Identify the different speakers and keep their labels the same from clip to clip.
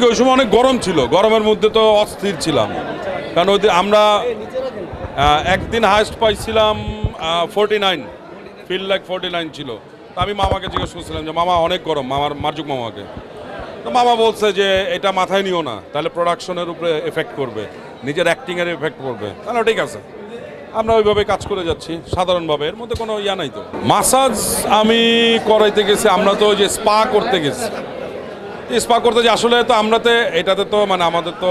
Speaker 1: কি, ওই সময় অনেক গরম ছিল। গরমের মধ্যে তো অস্থির ছিলাম। কারণ ওই আমরা একদিন হাইস্ট পাইছিলাম forty nine feel like forty nine ছিল। তো আমি মামাকে জিজ্ঞেস করছিলাম যে, মামা, অনেক গরম, মামার, মার্জুক মামাকে। তো মামা বলছে যে, এটা মাথায় নিও না। তাহলে প্রোডাকশনের উপরে এফেক্ট করবে। নিজের অ্যাক্টিংয়ের এফেক্ট করবে তাহলে ঠিক আছে। আমরা ওইভাবে কাজ করে যাচ্ছি, সাধারণভাবে। এর মধ্যে কোনো ইয়া নাই তো। মাসাজ আমি করাইতে গেছি, আমরা তো যে স্পা করতে গেছি। স্পা করতে যে আসলে তো আমরাতে এটাতে তো মানে আমাদের তো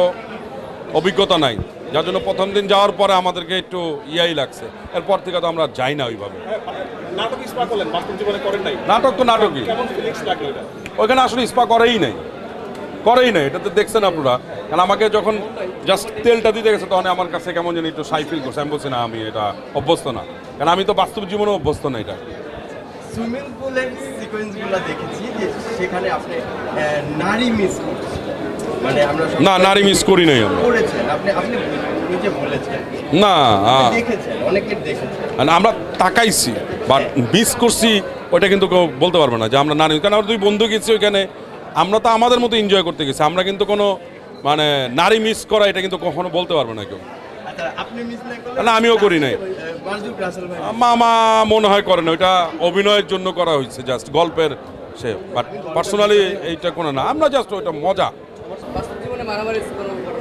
Speaker 1: অভিজ্ঞতা নাই। যার জন্য প্রথম দিন যাওয়ার পরে আমাদেরকে একটু ইয়াই লাগছে। এরপর থেকে তো আমরা যাই না ওইভাবে।
Speaker 2: নাটক
Speaker 1: তো নাটকই। ওইখানে আসলে স্পা করেই নাই। করেই নাই এটা তো দেখছেন আপনারা। কারণ আমাকে যখন জাস্ট তেলটা দিতে গেছে তখন আমার কাছে কেমন যেন একটু সাই ফিল করছে। আমি বলছি না আমি এটা অভ্যস্ত না। কারণ আমি তো বাস্তব জীবনে অভ্যস্ত না এটা।
Speaker 3: সুইমিং পুলের সিকোয়েন্সগুলো দেখেছি যে সেখানে আপনি নারী মিস করছেন। মানে আমরা
Speaker 1: না নারী মিস করি নাই আমি
Speaker 3: করেছেন। আপনি আপনি নিজে বলেছেন।
Speaker 1: না
Speaker 3: দেখেছেন অনেকে দেখেছেন।
Speaker 1: আমরা তাকাইছি বাট মিস করছি ওটা কিন্তু কেউ বলতে পারবে না যে আমরা নারী। কারণ আমরা দুই বন্ধু গেছি ওইখানে আমরা তো আমাদের মতো এনজয় করতে গেছি। আমরা কিন্তু কোনো মানে নারী মিস করা এটা কিন্তু কখনো বলতে পারবে না কেউ।
Speaker 3: আচ্ছা না
Speaker 1: আমিও করি নাই। মামা মনে হয় করে না, ওইটা অভিনয়ের জন্য করা হয়েছে জাস্ট গল্পের সে বাট পার্সোনালি এইটা কোনো না, আমরা জাস্ট ওইটা মজা।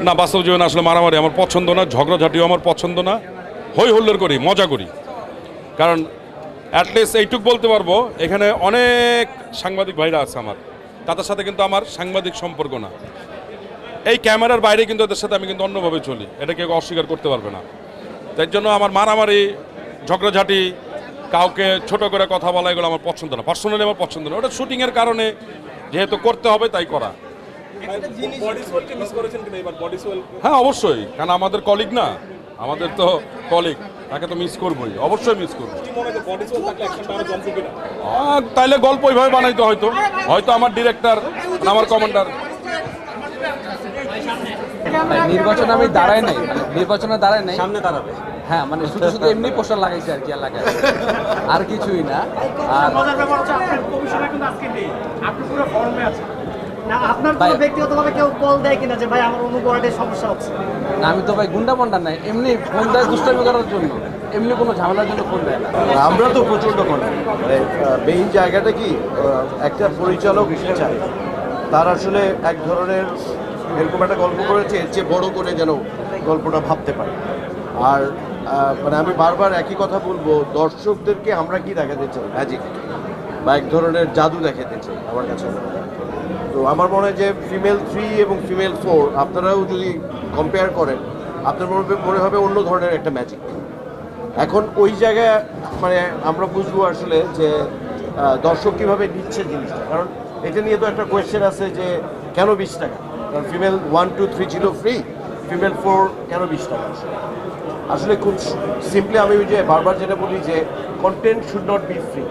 Speaker 1: না, বাস্তব জীবনে আসলে মারামারি আমার পছন্দ না, ঝগড়াঝাটিও আমার পছন্দ না, হই হুল্লোড় করি, মজা করি। কারণ অ্যাটলিস্ট এইটুক বলতে পারব, এখানে অনেক সাংবাদিক ভাইরা আছে আমার, তাদের সাথে কিন্তু আমার সাংবাদিক সম্পর্ক না। এই ক্যামেরার বাইরে কিন্তু এদের সাথে আমি কিন্তু অন্যভাবে চলি এটা কেউ অস্বীকার করতে পারবে না। তাই জন্য আমার মারামারি ঝগড়াঝাটি কাউকে ছোট করে কথা বলা এগুলো আমার পছন্দ না। পার্সোনালি আমার পছন্দ না। ওটা শুটিংয়ের কারণে যেহেতু করতে হবে তাই করা।
Speaker 2: বডি সোয়েলকে মিস করেছেন কিনা এবার? বডি সোয়েল
Speaker 1: হ্যাঁ অবশ্যই। কারণ আমাদের কলিগ না। আমাদের তো কলিগ তাকে তো মিস করবোই। অবশ্যই মিস করব।
Speaker 2: কি মনে হয় বডি সোয়েল থাকলে অ্যাকশনটা আরও জমছে কিনা?
Speaker 1: আর তাইলে গল্প ওইভাবে বানাইতে হয়তো। হয়তো আমার ডিরেক্টর আমার কমান্ডার
Speaker 4: নির্বাচনে আমি দাঁড়াই নাই। মানে নির্বাচনে দাঁড়াই নাই।
Speaker 2: সামনে দাঁড়াবে।
Speaker 4: হ্যাঁ মানে শুধু শুধু এমনি পোস্টার লাগাইছে আর কি এলাকায়। আর কিছুই না। আর
Speaker 5: মজার ব্যাপার হচ্ছে আপনার কমিশনার কিন্তু আজকে নেই। আপনি পুরো ফর্মে আছেন। না আপনার কোনো ব্যক্তিগতভাবে কেউ কল দেয় কিনা যে ভাই আমার অমুক ওয়ার্ডে সমস্যা হচ্ছে
Speaker 4: না, আমি তো ভাই গুন্ডা মন্ডা নাই। এমনি ফোন দেয় দুষ্টামি করার জন্য। এমনি কোনো ঝামেলার জন্য ফোন দেয় না।
Speaker 3: আমরা তো প্রচণ্ড করি মানে মেইন জায়গাটা কি? একটা পরিচালক চায় তার আসলে এক ধরনের এরকম একটা গল্প করেছে যে বড় করে যেন গল্পটা ভাবতে পারে। আর মানে আমি বারবার একই কথা বলব, দর্শকদেরকে আমরা কি দেখাতে চাই? ম্যাজিক বা এক ধরনের জাদু দেখাতে চাই, আমার কাছে তো আমার মনে হয় যে ফিমেল থ্রি এবং ফিমেল ফোর আপনারাও যদি কম্পেয়ার করেন, আপনার মনে মনে হবে অন্য ধরনের একটা ম্যাজিক এখন ওই জায়গায় মানে আমরা বুঝব আসলে যে দর্শক কীভাবে নিচ্ছে জিনিসটা। কারণ এটা নিয়ে তো একটা কোয়েশ্চেন আছে যে, কেন বিশ টাকা? কারণ ফিমেল ওয়ান টু থ্রি ছিল ফ্রি ফিমেল ফোর কেন বিশ টাকা? আসলে খুব সিম্পলি আমি ওই যে বারবার যেটা বলি যে content should not be free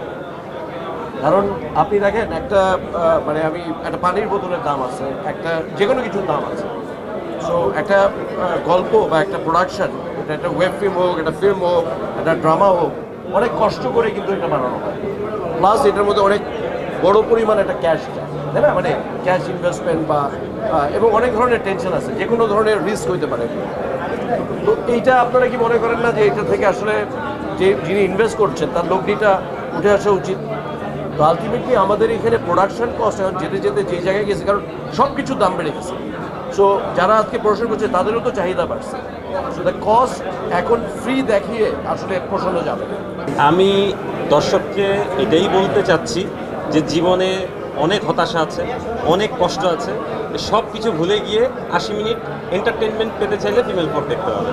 Speaker 3: কারণ আপনি দেখেন একটা মানে আমি একটা পানির বোতলের দাম আছে, একটা যে কোনো কিছুর দাম আছে। সো একটা গল্প বা একটা প্রোডাকশন এটা একটা ওয়েব ফিল্ম হোক, একটা ফিল্ম হোক, একটা ড্রামা হোক, অনেক কষ্ট করে কিন্তু এটা বানানো হয়। প্লাস এটার মধ্যে অনেক বড় পরিমাণে একটা ক্যাশ যায় তাই না? মানে ক্যাশ ইনভেস্টমেন্ট বা এবং অনেক ধরনের টেনশন আছে, যে কোনো ধরনের রিস্ক হইতে পারে। তো এইটা আপনারা কি মনে করেন না যে এটা থেকে আসলে যে যিনি ইনভেস্ট করছেন, তার লগ্নিটা উঠে আসা উচিত? তো আলটিমেটলি আমাদের এখানে প্রোডাকশন কস্ট এখন যেতে যেতে যে জায়গায় গেছে, কারণ সব কিছুর দাম বেড়ে গেছে সো যারা আজকে প্রশ্ন করছে, তাদেরও তো চাহিদা বাড়ছে। সো দ্য কস্ট এখন ফ্রি দেখিয়ে আসলে পোষানো যাবে।
Speaker 6: আমি দর্শককে এটাই বলতে চাচ্ছি যে জীবনে অনেক হতাশা আছে, অনেক কষ্ট আছে সব কিছু ভুলে গিয়ে আশি মিনিট এন্টারটেনমেন্ট পেতে চাইলে ফিমেল ফোর দেখতে হবে।